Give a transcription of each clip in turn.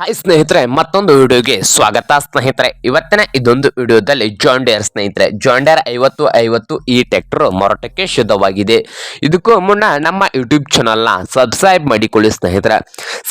Hi ಸ್ನೇಹಿತರೆ, ಮತ್ತೊಂದು ವಿಡಿಯೋಗೆ ಸ್ವಾಗತ ಸ್ನೇಹಿತರೆ. ಇವತ್ತಿನ ಇದೊಂದು ವಿಡಿಯೋದಲ್ಲಿ ಜಾಂಡಿಯರ್ ಸ್ನೇಹಿತರೆ. ಜಾಂಡಿಯರ್ ಐವತ್ತು ಐವತ್ತು ಈ ಟ್ಯಾಕ್ಟರ್ ಮಾರಾಟಕ್ಕೆ ಶುದ್ಧವಾಗಿದೆ ಇದಕ್ಕೂ ಮುನ್ನ ನಮ್ಮ ಯೂಟ್ಯೂಬ್ ಚಾನಲ್ನ ಸಬ್ಸ್ಕ್ರೈಬ್ ಮಾಡಿಕೊಳ್ಳಿ ಸ್ನೇಹಿತರೆ.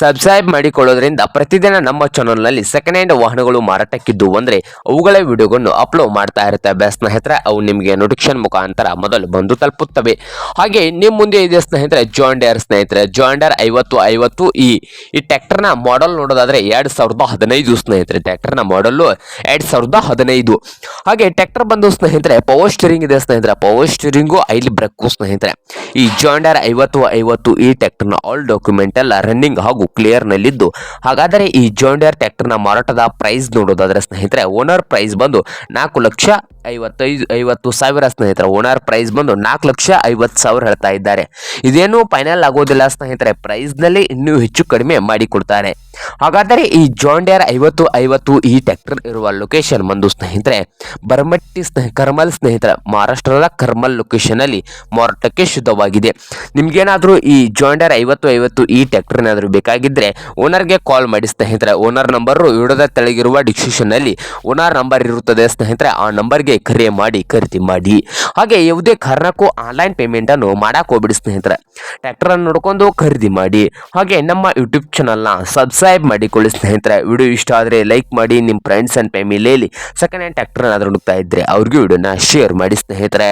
ಸಬ್ಸ್ಕ್ರೈಬ್ ಮಾಡಿಕೊಳ್ಳೋದ್ರಿಂದ ಪ್ರತಿದಿನ ನಮ್ಮ ಚಾನಲ್ನಲ್ಲಿ ಸೆಕೆಂಡ್ ಹ್ಯಾಂಡ್ ವಾಹನಗಳು ಮಾರಾಟಕ್ಕಿದ್ದು ಅಂದರೆ ಅವುಗಳ ವಿಡಿಯೋಗಳನ್ನು ಅಪ್ಲೋಡ್ ಮಾಡ್ತಾ ಇರ್ತವೆ ಸ್ನೇಹಿತರೆ, ಅವು ನಿಮಗೆ ನೋಟಿಫಿಕೇಶನ್ ಮುಖಾಂತರ ಮೊದಲು ಬಂದು ತಲುಪುತ್ತವೆ. ಹಾಗೆ ನಿಮ್ಮ ಮುಂದೆ ಇದೆ ಸ್ನೇಹಿತರೆ ಜಾಂಡಿಯರ್ ಸ್ನೇಹಿತರೆ. ಜಾಂಡಿಯರ್ ಐವತ್ತು ಐವತ್ತು ಈ ಈ ಟ್ಯಾಕ್ಟರ್ನ ಮಾಡಲ್ ನೋಡೋದಾದ್ರೆ ಎರಡ್ ಸಾವಿರದ ಹದಿನೈದು ಸ್ನೇಹಿತರೆ. ಟ್ರ್ಯಾಕ್ಟರ್ನ ಮಾಡಲ್ಲು ಎರಡು ಸಾವಿರದ ಹದಿನೈದು. ಹಾಗೆ ಟ್ಯಾಕ್ಟರ್ ಬಂದು ಸ್ನೇಹಿತರೆ, ಪವರ್ ಸ್ಟೀರಿಂಗ್ ಇದೆ ಸ್ನೇಹಿತರೆ. ಪವರ್ ಸ್ಟೀರಿಂಗು ಐಲಿ ಬ್ರೇಕು ಸ್ನೇಹಿತರೆ. ಈ ಜಾಂಡರ್ ಐವತ್ತು ಐವತ್ತು ಈ ಟ್ಯಾಕ್ಟರ್ನ ಆಲ್ ಡಾಕ್ಯುಮೆಂಟ್ ಎಲ್ಲ ರನ್ನಿಂಗ್ ಹಾಗೂ ಕ್ಲಿಯರ್ ನಲ್ಲಿದ್ದು. ಹಾಗಾದರೆ ಈ ಜಾಂಡರ್ ಟ್ಯಾಕ್ಟರ್ನ ಮಾರಾಟದ ಪ್ರೈಸ್ ನೋಡೋದಾದರೆ ಸ್ನೇಹಿತರೆ ಓನರ್ ಪ್ರೈಸ್ ಬಂದು ನಾಲ್ಕು ಲಕ್ಷ ಐವತ್ತೈದು, ಐವತ್ತು ಸಾವಿರ ಸ್ನೇಹಿತರೆ, ಓನರ್ ಪ್ರೈಸ್ ಬಂದು ನಾಲ್ಕು ಲಕ್ಷ ಐವತ್ತು ಸಾವಿರ ಹೇಳ್ತಾ ಇದ್ದಾರೆ. ಇದೇನು ಫೈನಲ್ ಆಗೋದಿಲ್ಲ ಸ್ನೇಹಿತರೆ ಪ್ರೈಸ್ನಲ್ಲಿ ಇನ್ನೂ ಹೆಚ್ಚು ಕಡಿಮೆ ಮಾಡಿಕೊಡ್ತಾರೆ ಹಾಗಾದರೆ ಈ ಜಾಂಡಿಯರ್ ಐವತ್ತು ಐವತ್ತು ಈ ಟ್ಯಾಕ್ಟರ್ ಇರುವ ಲೊಕೇಶನ್ ಬಂದು ಸ್ನೇಹಿತರೆ, ಬರಮಟ್ಟಿ ಸ್ನೇಹ, ಕರ್ಮಲ್ ಸ್ನೇಹಿತರ, ಮಹಾರಾಷ್ಟ್ರದ ಕರ್ಮಲ್ ಲೊಕೇಶನ್ ಅಲ್ಲಿ ಮಾರಾಟಕ್ಕೆ ಶುದ್ಧವಾಗಿದೆ. ನಿಮ್ಗೇನಾದರೂ ಈ ಜಾಂಡಿಯರ್ ಐವತ್ತು ಐವತ್ತು ಈ ಟ್ರ್ಯಾಕ್ಟರ್ ಏನಾದರೂ ಬೇಕಾಗಿದ್ದರೆ ಓನರ್ಗೆ ಕಾಲ್ ಮಾಡಿ ಸ್ನೇಹಿತರೆ ಓನರ್ ನಂಬರು ವಿಡಿಯೋದ ತೆಳಗಿರುವ ಡಿಸ್ಕ್ರಿಪ್ಷನ್ ಅಲ್ಲಿ ಓನರ್ ನಂಬರ್ ಇರುತ್ತದೆ ಸ್ನೇಹಿತರೆ, ಆ ನಂಬರ್ಗೆ ಕರೆ ಮಾಡಿ, ಖರೀದಿ ಮಾಡಿ. ಹಾಗೆ ಯಾವುದೇ ಕಾರಣಕ್ಕೂ ಆನ್ಲೈನ್ ಪೇಮೆಂಟ್ ಅನ್ನು ಮಾಡಕ್ ಹೋಗ್ಬಿಡಿ ಸ್ನೇಹಿತರೆ. ಟ್ರ್ಯಾಕ್ಟರ್ ಅನ್ನು ನೋಡ್ಕೊಂಡು ಖರೀದಿ ಮಾಡಿ. ಹಾಗೆ ನಮ್ಮ ಯೂಟ್ಯೂಬ್ ಚಾನಲ್ನ ಸಬ್ಸ್ಕ್ರೈಬ್ ಮಾಡಿಕೊಳ್ಳಿ ಸ್ನೇಹಿತರೆ. ವಿಡಿಯೋ ಇಷ್ಟ ಆದರೆ ಲೈಕ್ ಮಾಡಿ ನಿಮ್ಮ ಫ್ರೆಂಡ್ಸ್ ಆ್ಯಂಡ್ ಫ್ಯಾಮಿಲಿಯಲ್ಲಿ ಸೆಕೆಂಡ್ ಹ್ಯಾಂಡ್ ಟ್ರ್ಯಾಕ್ಟರ್ ಏನಾದರೂ ಹುಡುಕ್ತಾ ಇದ್ದರೆ ಅವ್ರಿಗೂ ವಿಡಿಯೋನ ಶೇರ್ ಮಾಡಿ ಸ್ನೇಹಿತರೆ.